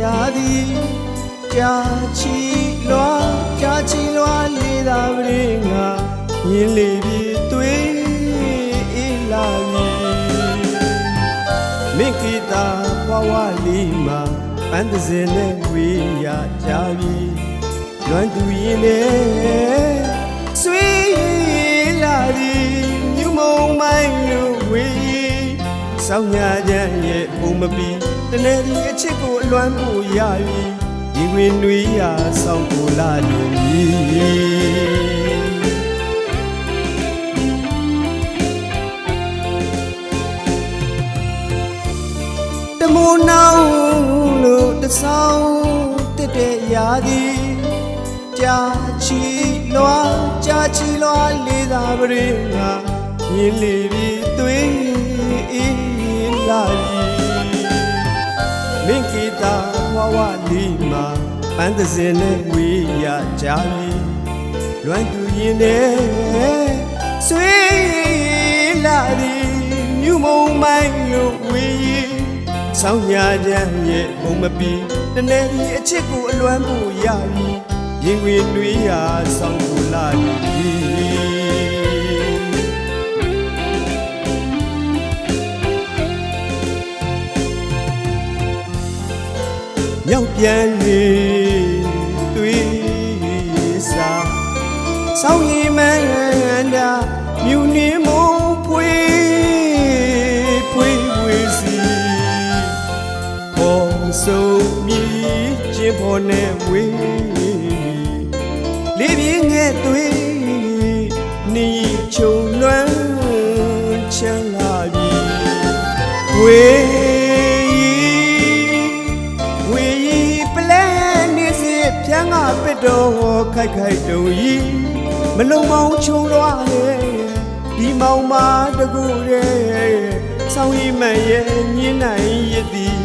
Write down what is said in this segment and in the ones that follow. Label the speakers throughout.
Speaker 1: ကြာချီလွာကြာချီလွာလေးသာပရင်ငါမြင်လေပြီတွေးအေးလာပြီမင်ကီတာဘဝလေးမှာပန်းတစ်စင်နဲ့ဝေးရကြပြီလွမ်းသူရင်နဲ့ဆွေးလာသည်မြူမုံမိုင်းလို့ဝေးဆောင်းညာချမ်းရဲ့ပုံမပီ တနေ့ဒီအချစ်ကိုအလွမ်းဖို့ရပြီဒီဝင်နွေးရာဆောင်းကိုလာနေပြီတမုံနောင်လို့တဆောင်တက်တဲ့ရာသည်ကြာချီလွာကြာချီလွာလေးသာပရင်ငါမြင်လေပြီ ပန်းသစင်နဲ့ဝေးရကြပြီလွမ်းသူရင်နဲ့ဆွေးလာသည်မြူမုံမိုင်းလို့ဝေးဆောင်းညာချမ်းရဲ့ဘုံမပီတနေ့ဒီအချစ်ကိုအလွမ်းဖို့ရပြီရင်ဝင်တွေးရာဆောင်းကိုလာပြီမြောက်ပြန် ဆောင်းရီမန်တာမြူနေမုံဖွေးဖွေးဖွေးစီပေါ်ဆုံးမြည်ချင်းပေါ်နဲ့ဝေးလေးပြင်းငဲ့သွေးနီချုံလွမ်းချမ်းလာပြီဝေးဝေးပလဲနေစီဖြန်းကပစ်တော်ခိုက်ခိုက်တုံဤ မလုံမောင်ချုံလွားရဲ့ဒီမောင်မာတကူရဲ့ဆောင်းရီမန်ရဲ့ညင်းနိုင်ရသည်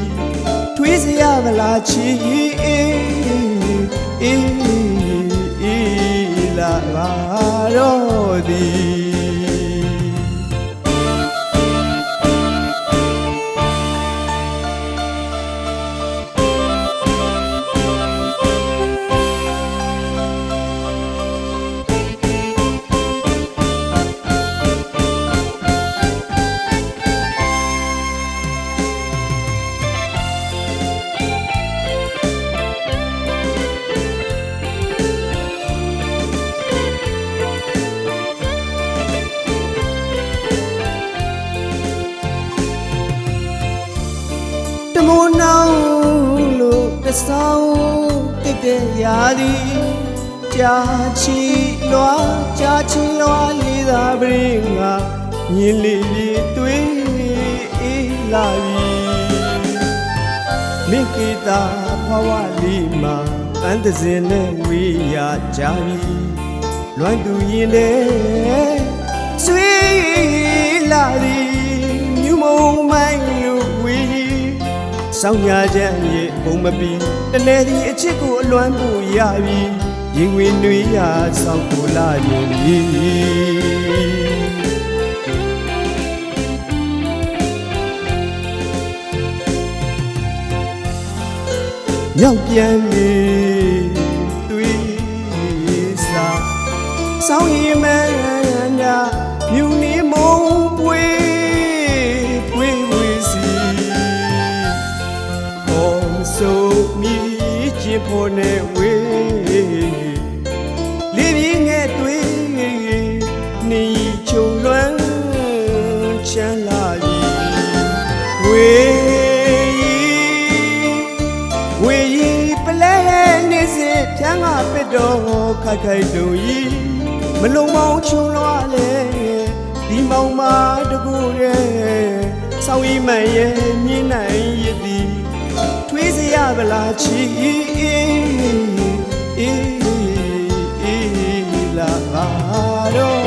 Speaker 1: ထွေးစရာမလားချီအေးအေးအေးလာပါတော့သည် ဆောင်တက်တဲ့ရာသည်ကြာချီလွာကြာချီလွာလေးသာပရင်ငါမြင်လေပြီတွေးအေးလာပြီမင်ကီတာဘဝလေးမှာအန်တစင်နဲ့ဝေးရကြပြီလွမ်းသူရင်နဲ့ဆွေး ဆောင်းညာချမ်းရဲ့ဘုံမပီတနေ့ဒီအချစ်ကိုအလွမ်းဖို့ရပြီရင်ဝင်နွေးရာဆောင်းကိုလာနေပြီမြောက်ပြန်လေတွေးစာဆောင်းရီမ ည်ချင်ဖို့နဲ့ဝေးလေးပြင်းငဲ့တွေနေချုံလွမ်းချမ်းလာပြီဝေးဝေးပလဲနေစေဖြန်းကပစ်တော်ခိုက်ခိုက်တုံဤမလုံမောင်ချုံလွားလေဒီမောင်မာတကူရဲ့ဆောင်းဤမန်ရဲ့မြင်နိုင်ရသည်ထွေးစရာ ဗလားချီအေးအေးအေးလာပါတော့